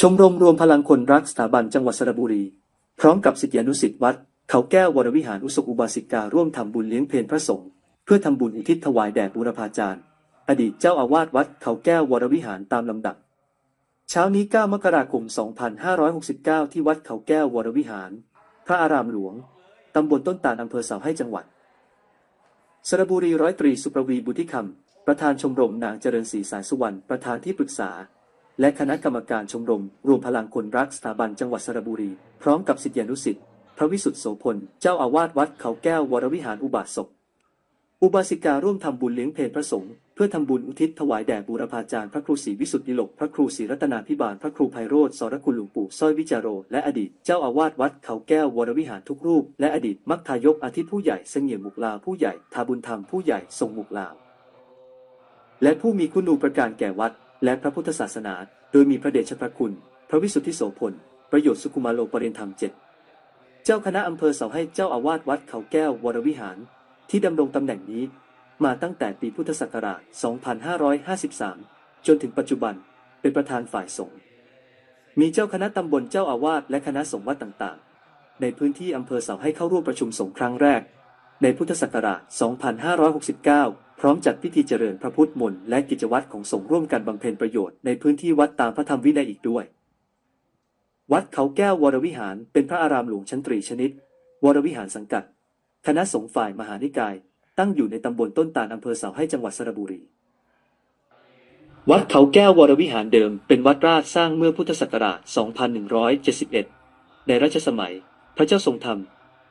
ชมรมรวมพลังคนรักสถาบันจังหวัดสระบุรี พร้อมกับศิษยานุศิษย์วัด เขาแก้ววรวิหารอุสกอุบาสิการ่วมทำบุญเลี้ยงเพลพระสงฆ์เพื่อทำบุญอุทิศถวายแด่บูรพาจารย์ อดีตเจ้าอาวาสวัดเขาแก้ววรวิหารตามลำดับ เช้านี้ 9 มกราคม 2569 ที่วัดเขาแก้ววรวิหาร พระอารามหลวงตำบลต้นตาลอำเภอเสาให้จังหวัด สระบุรีร้อยตรีสุประวีบุธิคำประธานชมรมนางเจริญศรีสายสุวรรณประธานที่ปรึกษา และคณะกรรมการชมรม รวมพลังคนรักสถาบันจังหวัดสระบุรี พร้อมกับศิษยานุศิษย์พระวิสุทธิโสพล เจ้าอาวาสวัดเขาแก้ววรวิหารอุบาสก อุบาสิการ่วมทำบุญเลี้ยงเพลพระสงฆ์เพื่อทำบุญอุทิศถวายแด่บูรพาจารย์พระครูศรีวิสุทธิโลก พระครูศรีรัตนาพิบาล พระครูไพโรธสรคุณหลวงปู่สร้อยวิจารโร และอดีตเจ้าอาวาสวัดเขาแก้ววรวิหารทุกรูป และอดีตมัคทายกอาทิผู้ใหญ่เสงี่ยมมุกลาผู้ใหญ่ทาบุญธรรมผู้ใหญ่ทรงมุกลาและผู้มีคุณูปการแก่วัด และพระพุทธศาสนา โดยมีพระเดชพระคุณ พระวิสุทธิโสพล ประโยชน์สุขุมาโลปรินธรรมเจ็ดเจ้าคณะอำเภอเสาให้เจ้าอาวาสวัดเขาแก้ววรวิหาร ที่ดำรงตำแหน่งนี้ มาตั้งแต่ปีพุทธศักราช 2553 จนถึงปัจจุบันเป็นประธานฝ่ายสงฆ์มีเจ้าคณะตำบลเจ้าอาวาสและคณะสงฆ์วัดต่างๆ ในพื้นที่อำเภอเสาให้เข้าร่วมประชุมสงฆ์ครั้งแรก ในพุทธศักราช 2569 พร้อมจัดพิธีเจริญพระพุทธมนต์และกิจวัตรของสงฆ์ร่วมกันบำเพ็ญประโยชน์ในพื้นที่วัดตามพระธรรมวินัยอีกด้วย วัดเขาแก้ววรวิหารเป็นพระอารามหลวงชั้นตรีชนิด วรวิหารสังกัด คณะสงฆ์ฝ่ายมหานิกาย ตั้งอยู่ในตำบลต้นตาลอำเภอเสาให้จังหวัดสระบุรี วัดเขาแก้ววรวิหารเดิม เป็นวัดราชสร้างเมื่อพุทธศักราช 2171 ในรัชสมัย พระเจ้าทรงธรรม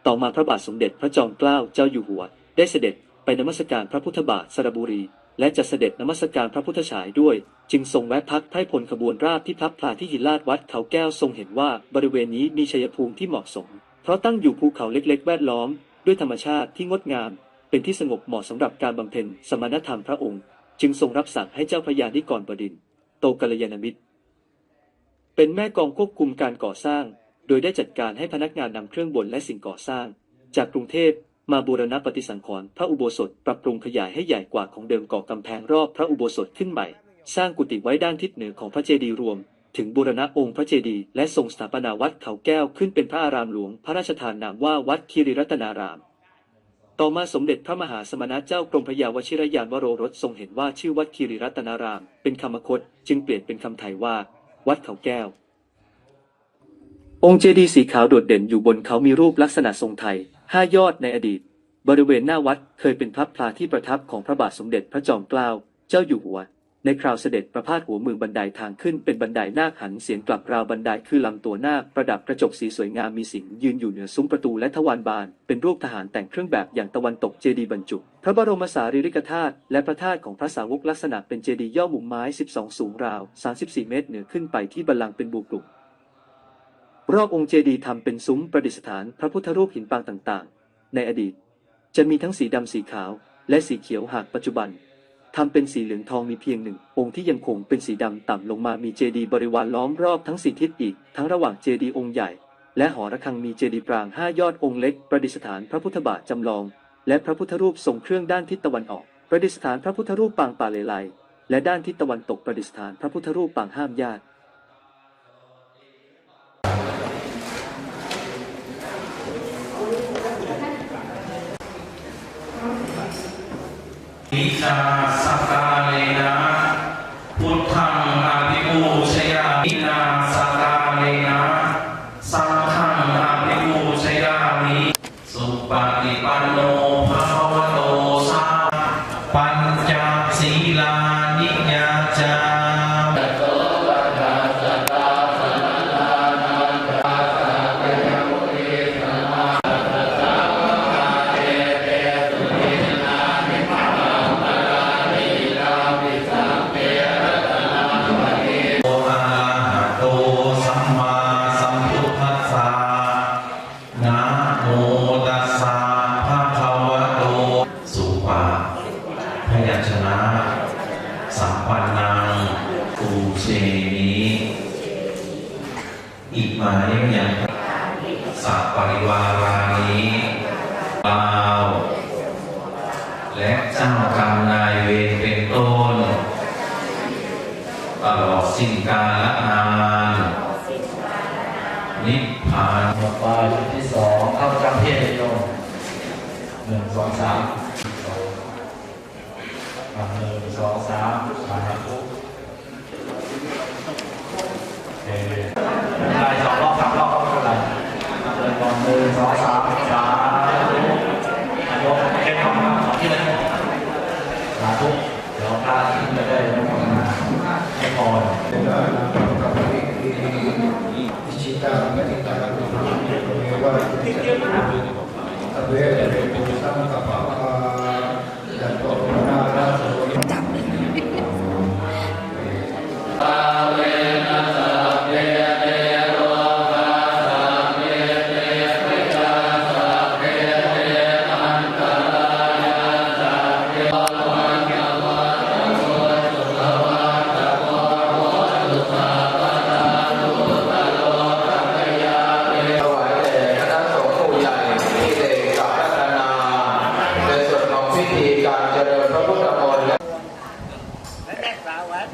ต่อมาพระบาทสมเด็จพระจอมเกล้าเจ้าอยู่หัว ได้เสด็จ ไปนมัสการพระพุทธบาทสระบุรี และจะเสด็จนมัสการพระพุทธฉายด้วย จึงทรงแวะพักไพร่พลขบวนราบที่พับพลาที่หินลาดวัดเขาแก้วทรงเห็นว่าบริเวณนี้มีชัยภูมิที่เหมาะสม เพราะตั้งอยู่ภูเขาเล็ก ๆ แวดล้อม ด้วยธรรมชาติที่งดงาม เป็นที่สงบเหมาะสำหรับการบำเพ็ญสมณธรรมพระองค์ จึงทรงรับสั่งให้เจ้าพระยานิกรบดินโตกัลยาณมิตร เป็นแม่กองควบคุมการก่อสร้าง โดยได้จัดการให้พนักงานนำเครื่องบนและสิ่งก่อสร้าง จากกรุงเทพ มาบูรณะปฏิสังขรณ์พระอุโบสถปรับปรุงขยายให้ใหญ่กว่าของเดิมก่อกำแพงรอบพระอุโบสถขึ้นใหม่ สร้างกุฏิไว้ด้านทิศเหนือของพระเจดีย์รวม ถึงบูรณะองค์พระเจดีย์และทรงสถาปนาวัดเขาแก้วขึ้นเป็นพระอารามหลวง พระราชทานนามว่าวัดคีรีรัตนาราม ต่อมาสมเด็จพระมหาสมณเจ้ากรมพระยาวชิรยานวโรรสทรงเห็นว่าชื่อวัดคีรีรัตนาราม เป็นคำคตจึงเปลี่ยนเป็นคำไทยว่า วัดเขาแก้วองค์เจดีย์สีขาวโดดเด่นอยู่บนเขามีรูปลักษณะทรงไทย ห้ายอดในอดีต บริเวณหน้าวัดเคยเป็นพระพลาที่ประทับของพระบาทสมเด็จพระจอมเกล้าเจ้าอยู่หัว ในคราวเสด็จประพาสหัวเมืองบันไดทางขึ้นเป็นบันไดนาคหันเสียงกลับราวบันไดคือลำตัวนาคประดับกระจกสีสวยงามมีสิงยืนอยู่เหนือซุ้มประตูและทวารบาน เป็นรูปทหารแต่งเครื่องแบบอย่างตะวันตกเจดีย์บรรจุ พระบรมสารีริกธาตุและพระธาตุของพระสาวกลักษณะเป็นเจดีย์ย่อมุมไม้ 12 สูงราว 34 เมตรเหนือขึ้นไปที่บัลลังก์เป็นบูกลุ่ม รอบองค์เจดีย์ทำเป็นซุ้มประดิษฐานพระพุทธรูปหินปางต่างๆ ในอดีต จะมีทั้งสีดำสีขาวและสีเขียวหากปัจจุบันทำเป็นสีเหลืองทองมีเพียงหนึ่ง องค์ที่ยังคงเป็นสีดำต่ำลงมามีเจดีย์บริวารล้อมรอบทั้งสี่ทิศอีก ทั้งระหว่างเจดีย์องค์ใหญ่ และหอระฆังมีเจดีย์ปรางห้ายอดองค์เล็ก ประดิษฐานพระพุทธบาทจำลอง และพระพุทธรูปทรงเครื่องด้านทิศตะวันออก ประดิษฐานพระพุทธรูปปางป่าเลไลและด้านทิศตะวันตกประดิษฐานพระพุทธรูปปางห้ามญาติ วิช มาเนิยังสัพปริวารานิบาวและเจ้ากรรมนายเวรเป็นต้นตลอดสิ้นกาลนานผ่านต่อไปชุดที่สองเข้าประจำที่เลยโยมหนึ่งสองสามสองหนึ่งสองสามมาครับโอเค สองสามสามยกเก็บของมาขอที่เลยสาธุเดี๋ยวพาขึ้นไปได้ไม่ต้องมาให้พรอ Rawat.